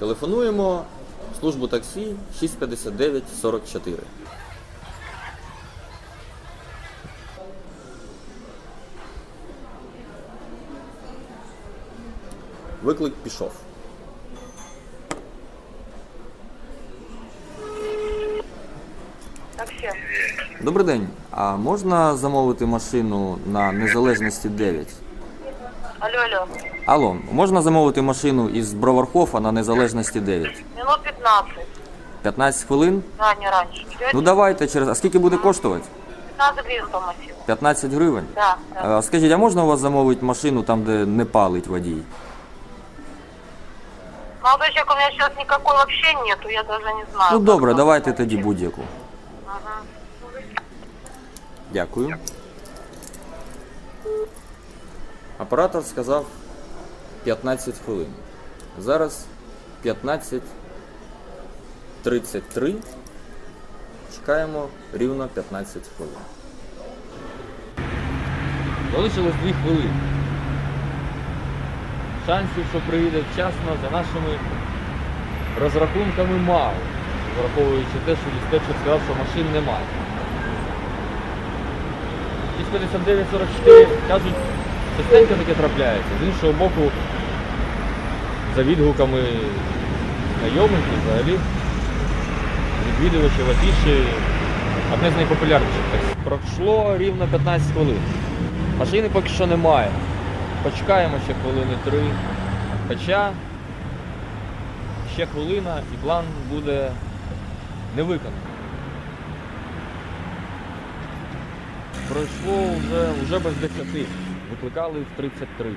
Телефонуємо в службу таксі 659 44. Виклик пішов. Таксі. Добрий день. А можна замовити машину на незалежності 9? Алло, алло. Алло, можна замовити машину із Бровархофа на незалежності 9? Минут 15. 15 хвилин? Да, не раньше. Ну давайте через. А скільки буде коштувати? 15 гривен по массиву. 15 гривень? Да, да. А скажіть, а можна у вас замовити машину там, де не палить водій? Молодой человек, у меня сейчас никакой вообще нету, я даже не знаю. Ну добре, давайте тоді будь-яку. Ага. Дякую. Оператор сказав 15 хвилин. Зараз 15.33. Чекаємо рівно 15 хвилин. Залишилось 2 хвилини. Шансів, що приїде вчасно, за нашими розрахунками мало. Враховуючи те, що диспетчер сказав, що машин немає. 659-44 кажуть, частенько таке трапляється. З іншого боку, за відгуками знайомих взагалі відвідувачів афіші одне з найпопулярніших. Пройшло рівно 15 хвилин. Машини поки що немає. Почекаємо ще хвилини три. Хоча ще хвилина і план буде не виконаний. Пройшло вже, вже без 10. Викликали в 33.